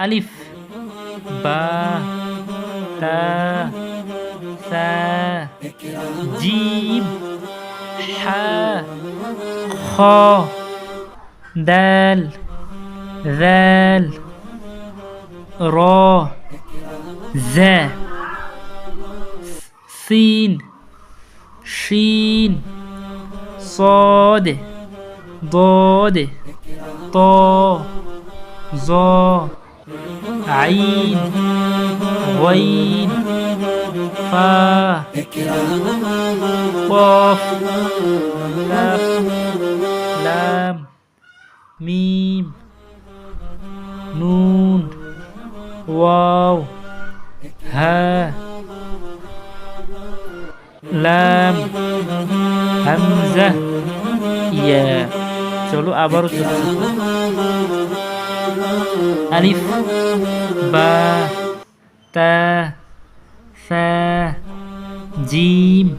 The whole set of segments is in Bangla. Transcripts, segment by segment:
ألف. با تا سا جيم حا خا دال ذال را زا سين شين صاد ضاد طا ظا. عين غين فا قاف كاف لام ميم নুন ওয়াও হা লাম হামজা ইয়া চলো আবারও চলছি ألف با تا فا جيم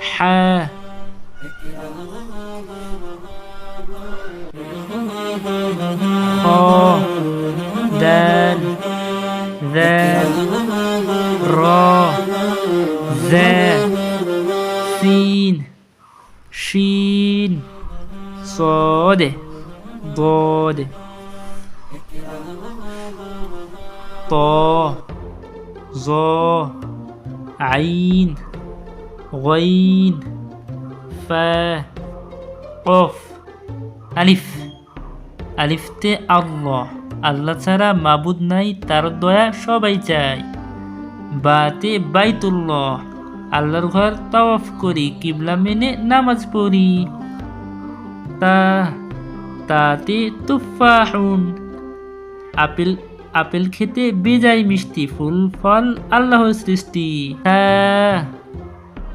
حا خا دال ذال را ذا سين شين صاد ضاد طا ظا عين غين فا قف ألف ألفت الله আল্লাহ ছাড়া মাবুদ নাই তার দয়া সবাই চায় বাতে বাইতুল্লাহ আল্লাহর ঘর তাওয়াফ করি কিবলা মেনে নামাজ পড়ি তা তাতে তুফাহুন আপেল আপেল খেতে বেজাই মিষ্টি ফুল, ফল আল্লাহর সৃষ্টি।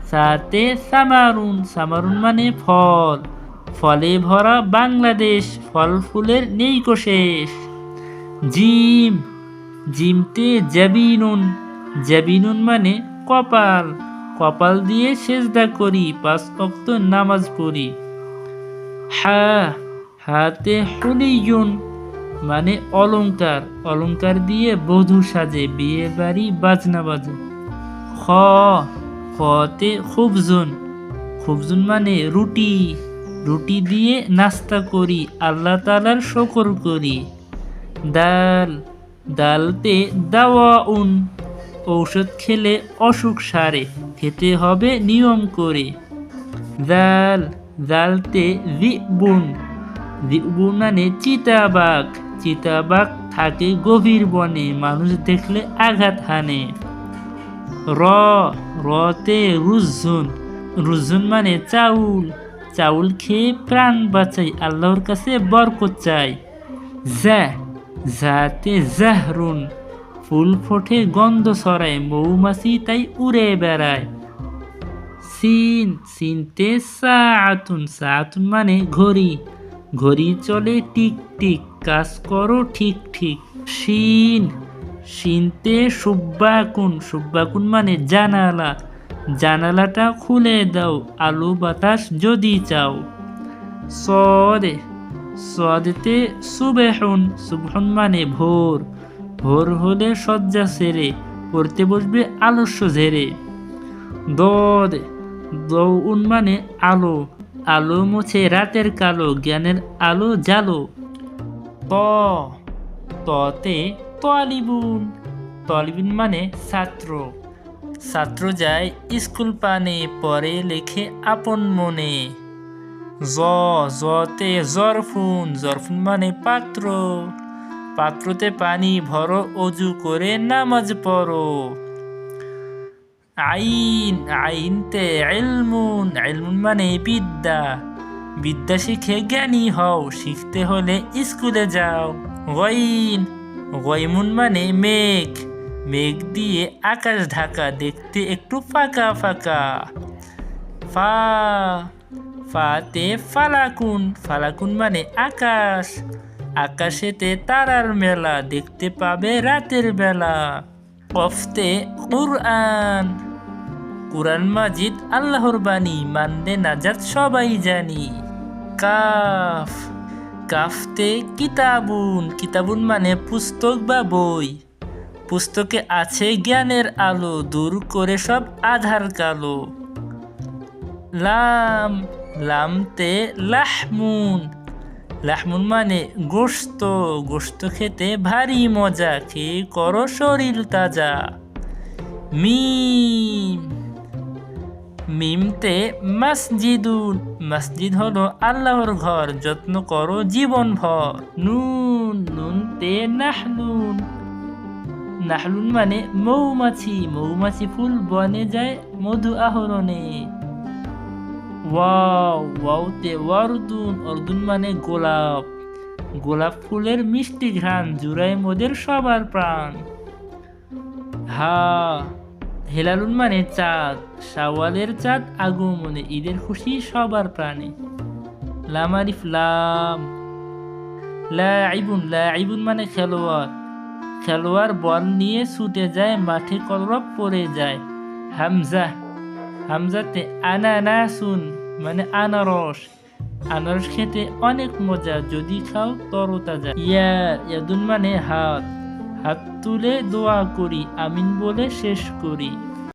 সাতে সামারুন সামারুন মানে ফল। ফলে ভরা বাংলাদেশ, ফল ফুলের নেই শেষ। জিম, জিমতে জাবিনুন জাবিনুন মানে কপাল। কপাল দিয়ে সেজদা করি, পাঁচ অক্ত নামাজ পড়ি। হা, হাতে হুলিয়ুন। মানে অলংকার। অলংকার দিয়ে বধূ সাজে, বিয়ে বাড়ি বাজনা বাজে। খ খতে খুবজুন। খুবজুন মানে রুটি। রুটি দিয়ে নাস্তা করি, আল্লাহ তালার শকর করি। ডাল ডালতে দাওয়া উন ঔষধ খেলে অসুখ সারে, খেতে হবে নিয়ম করে। দাল দালতে দিবুন দিবুন মানে চিতাবাঘ। চিতাবাঘ থাকে গভীর বনে, মানুষ দেখলে আঘাত হানে। র, রতে রুজুন রুজুন মানে চাউল। চাউল খেয়ে প্রাণ বাঁচাই আল্লাহর কাছে বরকত চাই যা যাতে জাহরুন। ফুল ফোটে, গন্ধ ছড়ায়, মৌমাছি তাই উড়ে বেড়ায়। সিন, সিনতে সাতুন সাতুন মানে ঘড়ি। ঘড়ি চলে টিক টিক কাজ করো ঠিক ঠিক। শিন, শিনতে সুব্বাকুন। সুব্বাকুন মানে জানালা। জানালাটা খুলে দাও, আলু বাতাস যদি চাও। সদে, সদেতে সুবেহন। সুবহন মানে ভোর। ভোর হলে শয্যা সেরে, পড়তে বসবে আলস্য ঝেড়ে। দদ দৌন মানে আলো। আলো মুছে রাতের কালো, জ্ঞানের আলো জালো ত। ততে তলিবুন। তলিবুন মানে ছাত্র। ছাত্র যায় স্কুল পানে, পরে লেখে আপন মনে। জ, জতে জরফুন। জরফুন মানে পাত্র। পাত্রতে পানি ভরো, অজু করে নামাজ পড়ো। আইন, আইনতে এলমুন এলমুন মানে বিদ্যা। বিদ্যা শিখে জ্ঞানী হও, শিখতে হলে স্কুলে যাও। গইন, গইমুন মানে মেঘ। মেঘ দিয়ে আকাশ ঢাকা, দেখতে একটু ফাঁকা ফাঁকা। ফা, ফাতে ফালাকুন ফালাকুন মানে আকাশ। আকাশেতে তারার মেলা, দেখতে পাবে রাতের বেলা। কফতে কুরআন। কুরআন মাজিদ আল্লাহর বাণী মানলে নাজাত সবাই জানি। কাফ। কাফতে কিতাবুন। কিতাবুন মানে পুস্তক বা বই। পুস্তকে আছে জ্ঞানের আলো, দূর করে সব আধার কালো। লাম। লামতে লাহমুন। লাহমুন মানে গোস্ত গোস্ত খেতে ভারী মজা, খেয়ে করো শরীর তাজা। মিম। মিমতে মসজিদুন। মসজিদ হলো আল্লাহর ঘর, যত্ন করো জীবন ভর নুন, নুনতে নাহলুন। নাহলুন মানে মৌমাছি মৌমাছি ফুল বনে যায় মধু আহরণে। ওয়াও ওয়ারদুন, অর্দুন মানে গোলাপ। গোলাপ ফুলের মিষ্টি ঘ্রাণ জুড়ায় মোদের সবার প্রাণ। হা হেলালুন মানে চাঁদ, শাওয়ালের চাঁদ, আগমনে ঈদের খুশি সবার প্রাণে। লামারিফ লাম। লাইবুন লাইবুন মানে খেলোয়াড়। খেলোয়াড় বল নিয়ে ছুটে যায়, মাঠে কলরব পড়ে যায়। হামজা, হামজাতে আনানাসুন মানে আনারস। আনারস খেতে অনেক মজা, যদি খাও তরতাজা। ইয়া, ইয়াদুন মানে হাত। হাত তুলে দোয়া করি আমিন বলে শেষ করি।